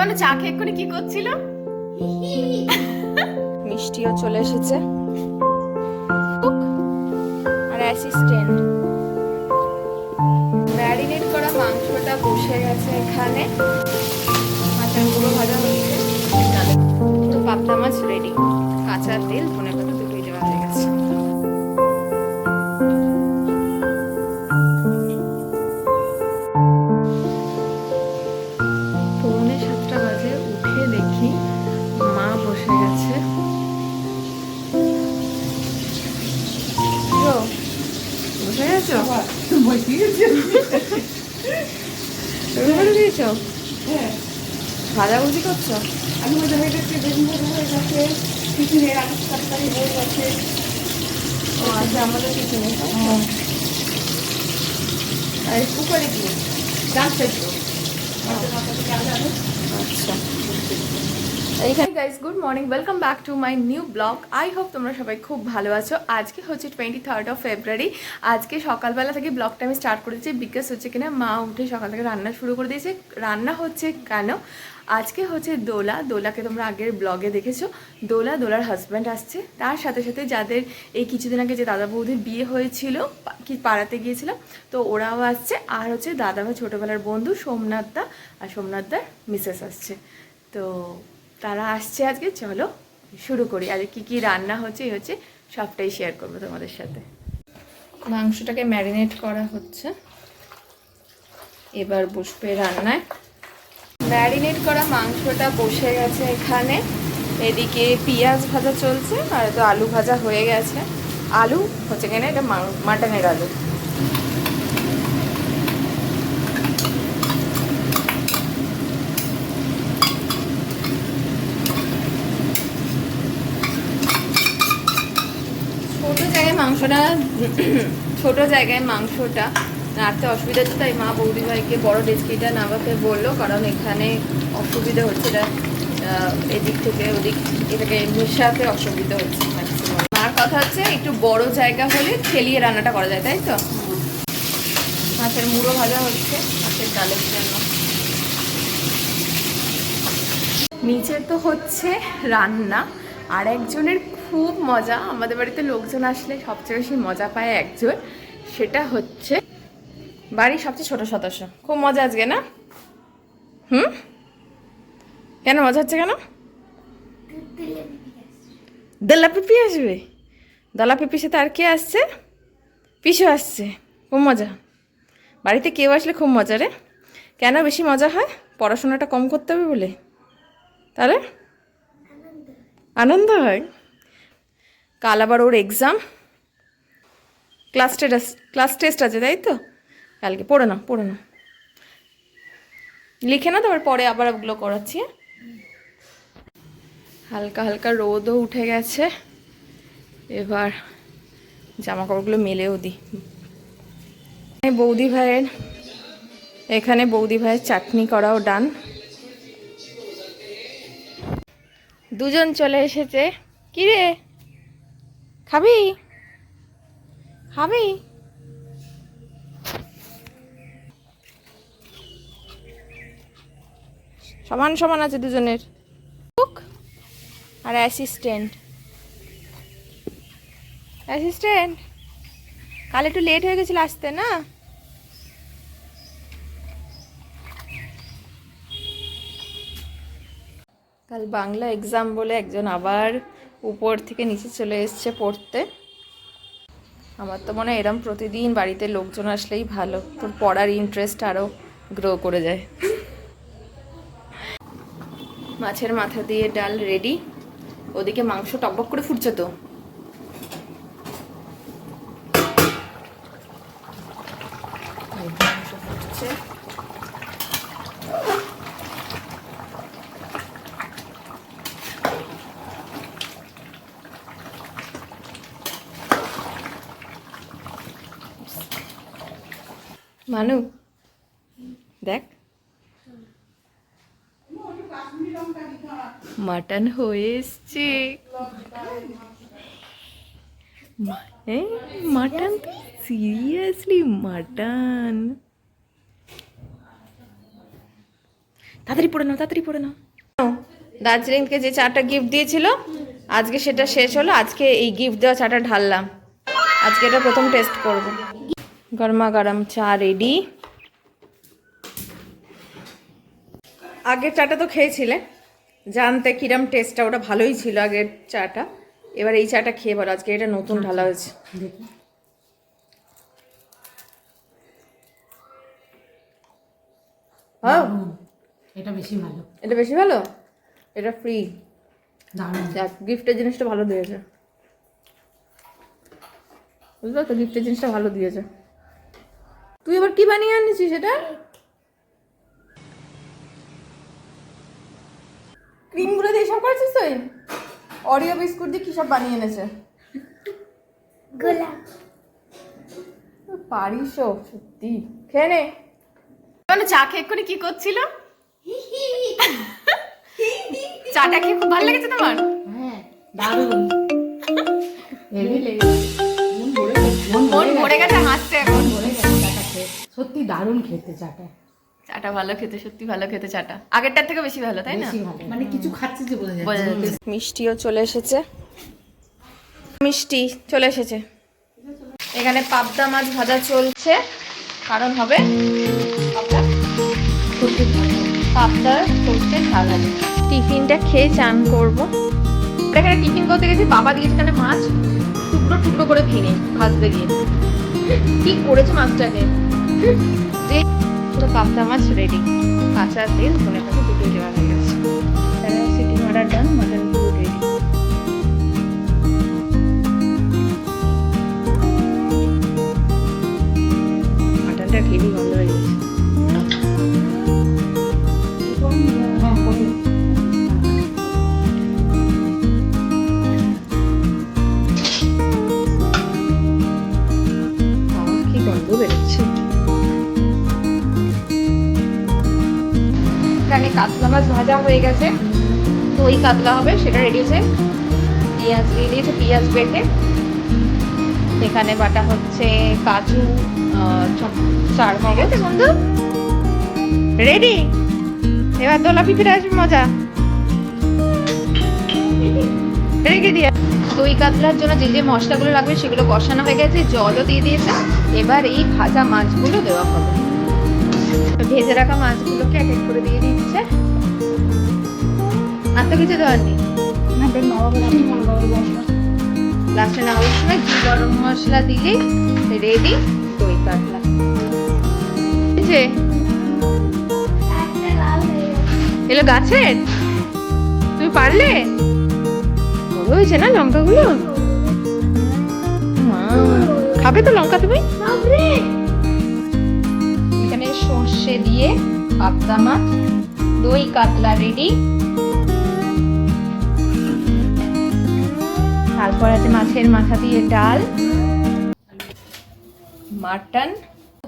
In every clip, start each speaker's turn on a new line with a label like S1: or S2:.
S1: বলো চা খেয়ে এক্ষুনি কি করছিল? মিষ্টিও চলে এসেছে। আর অ্যাসিস্ট্যান্ট ম্যারিনেট করা মাংসটা বসে গেছে এখানে। মাছের গুঁড়ো ভাজা হচ্ছে। তো পাবদা মাছ রেডি কাঁচা তেল ধনে ভাজা ভুজি করছ?
S2: আমি ওই হয়ে গেছে বেগুন ভাজা হয়ে গেছে। টিফিনের আলু হয়ে গেছে।
S1: ও আচ্ছা আমাদের নেই আর কুকারে কি?
S2: ডাল সেদ্ধ।
S1: আচ্ছা। এইখানে guys good morning welcome back to my new blog I hope তোমরা সবাই খুব ভালো আছো। আজকে হচ্ছে টোয়েন্টি থার্ড অফ ফেব্রুয়ারি আজকে সকালবেলা থেকে ব্লগটা আমি স্টার্ট করেছি বিকজ হচ্ছে কিনা মা উঠে সকাল থেকে রান্না শুরু করে দিয়েছে। রান্না হচ্ছে কেন? আজকে হচ্ছে দোলা। দোলাকে তোমরা আগের ব্লগে দেখেছ। দোলা দোলার হাজব্যান্ড আসছে। তার সাথে সাথে যাদের এই কিছুদিন আগে যে দাদা বৌদির বিয়ে হয়েছিল কি পাড়াতে গিয়েছিলাম তো ওরাও আসছে। আর হচ্ছে দাদা ভাই ছোটোবেলার বন্ধু সোমনাথ দা আর সোমনাথ দার মিসেস আসছে। তো তারা আসছে আজকে, চলো শুরু করি। আর কি কি রান্না হচ্ছে, এই হচ্ছে সবটাই শেয়ার করব তোমাদের সাথে। মাংসটাকে ম্যারিনেট করা হচ্ছে। এবার বসবে রান্নায়। ম্যারিনেট করা মাংসটা বসে গেছে এখানে। এদিকে পেঁয়াজ ভাজা চলছে, আর তো আলু ভাজা হয়ে গেছে। আলু হচ্ছে কেন, এটা মাটনের আলু ছোট জায়গায় মাংসটা, ছোট জায়গায় মাংসটা নাড়তে অসুবিধা হচ্ছে, তাই মা বৌদি ভাইকে বড় ডেচকিটা নামাতে বলল, কারণ এখানে অসুবিধা হচ্ছে এটা এদিক থেকে ওদিক, এটাকে মেশাতে অসুবিধা হচ্ছে আর কথা হচ্ছে, একটু বড় জায়গা হলে ঠেলিয়ে রান্নাটা করা যায়, তাই তো? মাছের মুড়ো ভাজা হচ্ছে, মাছের ডালের জন্য। নিচে তো হচ্ছে রান্না আর একজনের খুব মজা। আমাদের বাড়িতে লোকজন আসলে সবচেয়ে বেশি মজা পায় একজন। সেটা হচ্ছে বাড়ির সবচেয়ে ছোট সদস্য। খুব মজা আজকে, না? হুম? কেন মজা হচ্ছে কেন? দলা পিপি আসবে। দলা পিপির সাথে আর কে আসছে? পিছু আসছে। খুব মজা। বাড়িতে কেউ আসলে খুব মজা রে। কেন বেশি মজা হয়? পড়াশোনাটা কম করতে হবে বলে। তাহলে? আনন্দ হয়। কাল আবার ওর exam class test class test আছে, তাই তো? কালকে, পড়ে না পড়ে না লিখে না তারপর পরে আবার ওগুলো করাচ্ছি হ্যাঁ? হালকা হালকা রোদও উঠে গেছে। এবার জামা কাপড়গুলো মেলেও দিই বৌদি ভাইয়ের, এখানে বৌদি ভাইয়ের চাটনি করাও ডান দুজন চলে এসেছে। কি রে খাবি খাবি সমান সমান আছে দুজনের। কুক আর অ্যাসিস্ট্যান্ট অ্যাসিস্ট্যান্ট কাল একটু লেট হয়ে গেছিল আসতে না? কাল বাংলা এক্সাম বলে একজন আবার উপর থেকে নিচে চলে এসছে পড়তে। আমার তো মনে হয় এরম প্রতিদিন বাড়িতে লোকজন আসলেই ভালো। তোর পড়ার ইন্টারেস্ট আরও গ্রো করে যায়। মাছের মাথা দিয়ে ডাল রেডি ওদিকে মাংস টকবক করে ফুটছে তো এই মাংস ফুটছে মানু, দেখ। মাটন হয়ে এসছে। মাটন? Seriously mutton. তাড়াতাড়ি পড়ে নাও, তাড়াতাড়ি পড়ে নাও। দার্জিলিংকে যে চাটা গিফট দিয়েছিল, আজকে সেটা শেষ হলো। আজকে এই গিফট দেওয়া চাটা ঢাললাম। আজকে এটা প্রথম টেস্ট করব। গরমা গরম চা রেডি আগের চাটা তো খেয়েছিলে। জানতে কিরম টেস্টটা ওটা ভালোই ছিল আগের চাটা। এবার এই চাটা খেয়ে বলো আজকে এটা নতুন ঢালা হয়েছে।
S2: দেখি
S1: হ্যাঁ
S2: দারুণ। এটা বেশি ভালো।
S1: এটা বেশি ভালো? এটা ফ্রি গিফটের জিনিসটা ভালো দিয়েছে। বুঝলো তো? গিফটের জিনিসটা ভালো দিয়েছে। তুই এবার কি বানিয়ে আনিছিস সেটা ক্রিমগুলো দিয়ে সব করেছিস তুই? অরিও বিস্কুট দিয়ে কি সব বানিয়ে এনেছে?
S3: গোলাপ।
S1: পারিস সত্যি। খেয়ে নে। মানে চা খেয়ে করে কি করছিল? চাটা খেয়ে খুব ভালো লেগেছে তোমার?
S2: হ্যাঁ দারুণ। সত্যি দারুণ খেতে চাটা।
S1: চাটা ভালো খেতে সত্যি ভালো খেতে চাটা। আগেরটার থেকে বেশি ভালো তাই না?
S2: মানে কিছু খাচ্ছে যে বোঝা যাচ্ছে।
S1: মিষ্টিও চলে এসেছে। মিষ্টি চলে এসেছে। এখানে পাবদা মাছ ভাজা চলছে। কারণ হবে পাবদা পাবদার সর্ষে ঝাল হবে টিফিনটা খেয়ে চান করব। এখানে টিফিন করতে গেছি বাবা দিয়েছে এখানে মাছ। টুকরো টুকরো করে ভেঙে ভাজতে গিয়ে। কি করেছে মাছটাকে? যে পুরো পাবদা মাছ রেডি কাঁচা তেল, ধনে পাতা দুটোই দেওয়া হয়ে গেছে। সিটি মারার ডান মাটন পুরো রেডি মাটনটা খেয়ে গন্ধ হয়ে গেছে কাতলা মাছ ভাজা হয়ে গেছে। তো ওই কাতলা হবে সেটা রেডি হয়েছে। পেঁয়াজ দিয়ে দিয়েছে পেঁয়াজ বেটে। এখানে বাটা হচ্ছে কাজু চার মগজ। বন্ধু। রেডি এবার দোলা পিঠে আসবে মজা। রেখে দিয়ে। দই কাতলার জন্য যে যে মশলাগুলো লাগবে সেগুলো কষানো হয়ে গেছে জলও দিয়ে দিয়েছে। এবার এই ভাজা মাছগুলো দেওয়া হবে। ভেজে রাখা মাছগুলোকে এক এক করে দিয়ে দিচ্ছে। আর তো কিছু দেওয়ার নেই। লাস্টে নামানোর সময় ঘি গরম মশলা দিলে রেডি দই কাতলা। এলো গাছের? তুমি পারলে? বড় হয়েছে না লঙ্কাগুলো? মা, খাবে তো লঙ্কা তুমি? সর্ষে দিয়ে পাবদা মাছ, দই কাতলা রেডি। তারপর আছে মাছের মাথা দিয়ে ডাল। মাটন,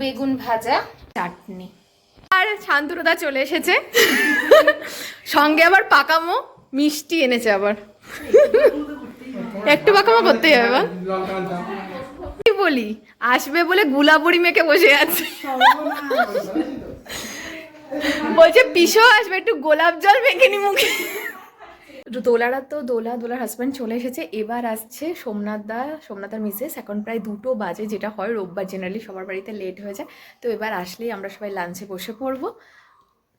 S1: বেগুন ভাজা, চাটনি। আর শান্তনুদা চলে এসেছে। সঙ্গে আবার পাকামো, মিষ্টি এনেছে আবার। একটু পাকামো করতে হবে এবার কি বলি? আসবে বলে গুলাবড়ি মেখে বসে আছে। বলছে পিসো আসবে, একটু গোলাপ জল মেখে নি মুখে। দোলারা তো দোলা, দোলার হাজব্যান্ড চলে এসেছে। এবার আসছে সোমনাথ দা সোমনাথের মিসেস এখন প্রায় দুটো বাজে, যেটা হয় রোববার জেনারেলি সবার বাড়িতে লেট হয়ে যায়। তো এবার আসলেই আমরা সবাই লাঞ্চে বসে পড়ব।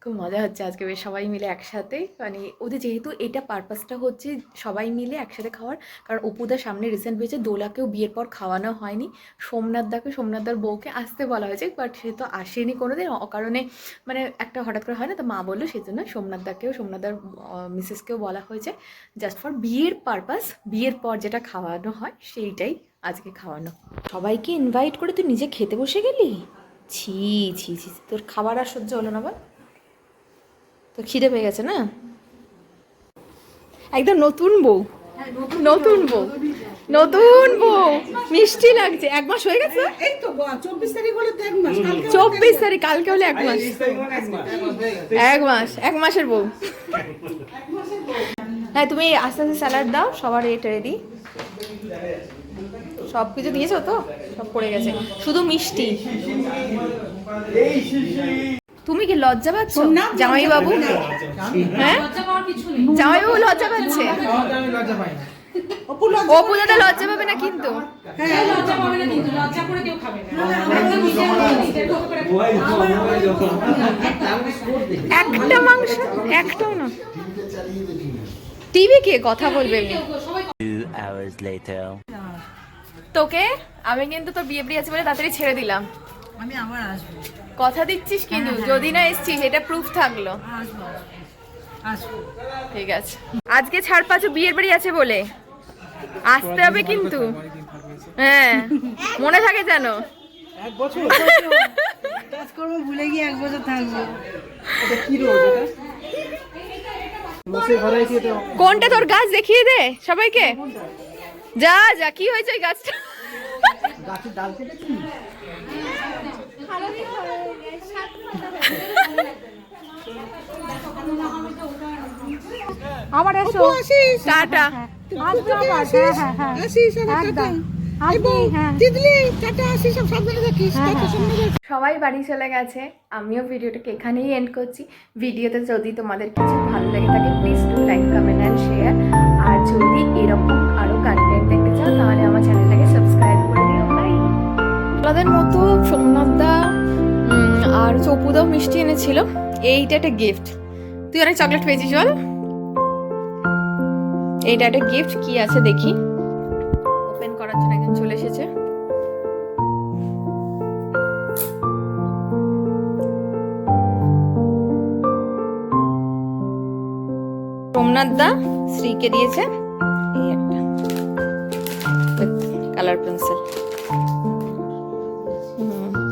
S1: খুব মজা হচ্ছে আজকে বেশ সবাই মিলে একসাথে। মানে ওদের যেহেতু এটা পারপাসটা হচ্ছে সবাই মিলে একসাথে খাওয়ার কারণ অপুদার সামনে রিসেন্ট হয়েছে দোলাকেও বিয়ের পর খাওয়ানো হয়নি। সোমনাথ দাকে সোমনাথ দার বউকে আসতে বলা হয়েছে বাট সে তো আসেনি কোনোদিন। অকারণে মানে একটা হঠাৎ করে হয় না তো মা বলল সেই জন্য সোমনাথ দাকেও সোমনাথ দার মিসেসকেও বলা হয়েছে জাস্ট ফর বিয়ের পারপাস বিয়ের পর যেটা খাওয়ানো হয় সেইটাই আজকে খাওয়ানো। সবাইকে ইনভাইট করে তুই নিজে খেতে বসে গেলি? ছি ছি ছি, তোর খাবার আর সহ্য হলো না বল। তো খিদে পেয়ে গেছে না? একদম নতুন বউ। নতুন বউ। নতুন বউ। মিষ্টি লাগছে। এক মাস হয়ে গেছে?
S2: চব্বিশ তারিখ হলে তো এক মাস। কালকে
S1: চব্বিশ তারিখ কালকে হলে এক মাস। এক মাস। এক মাসের বউ। হ্যাঁ তুমি আস্তে আস্তে স্যালাড দাও সবার এটা রেডি সব কিছু দিয়েছ তো? সব পড়ে গেছে। শুধু মিষ্টি। তুমি কি লজ্জা পাচ্ছ?
S2: না,
S1: জামাই বাবু? হ্যাঁ?
S2: লজ্জা পাওয়ার কিছু নেই।
S1: জামাই বাবু লজ্জা পাচ্ছে?
S4: আমি লজ্জা
S2: অপু
S1: দাদা লজ্জা পাবে না কিন্তু।
S2: হ্যাঁ লজ্জা পাবে না কিন্তু
S1: একটা মাংস একটাও না। টিভি কে কথা বলবে? এমনি
S5: Two
S1: তোকে আমি কিন্তু তোর বিয়ে বিয়ে আছে বলে তাড়াতাড়ি ছেড়ে দিলাম।
S2: আমি আবার আসব।
S1: কথা দিচ্ছিস কিন্তু? যদি না এসছিস এটা প্রুফ থাকল। ঠিক আছে। আজকে ছাড় পাচ্ছ বিয়ের বাড়ি আছে বলে? আসতে হবে কিন্তু। হ্যাঁ। মনে থাকে যেন।
S4: এক বছর?
S2: কাজকর্ম ভুলে গিয়ে এক বছর থাকব।
S4: এটা কি রোজ এটা? লসে ভরাইছি এটা
S1: কোনটা তোর গাছ দেখিয়ে দে সবাইকে? যা যা কি হয়েছে ওই গাছটা?
S4: গাছের ডাল কেটেছি?
S6: আবার এসো।
S1: টাটা। সবাই বাড়ি চলে গেছে। আমিও ভিডিওটাকে এখানেই এন্ড করছি। ভিডিওতে যদি তোমাদের কিছু ভালো লেগে থাকে please to like comment and share আর যদি এরকম আরও কন্টেন্ট দেখতে চাও তাহলে আমার চ্যানেলটাকে আপনাদের মতো সোমনাথদা আর চপুদাও মিষ্টি এনেছিল। এইটা একটা গিফট তুই অনেক চকলেট পেয়েছিস বল। এইটা একটা গিফট কি আছে দেখি। ওপেন করার জন্য একজন চলে এসেছে। সোমনাথ দা শ্রীকে দিয়েছে। এই একটা। Colour pencil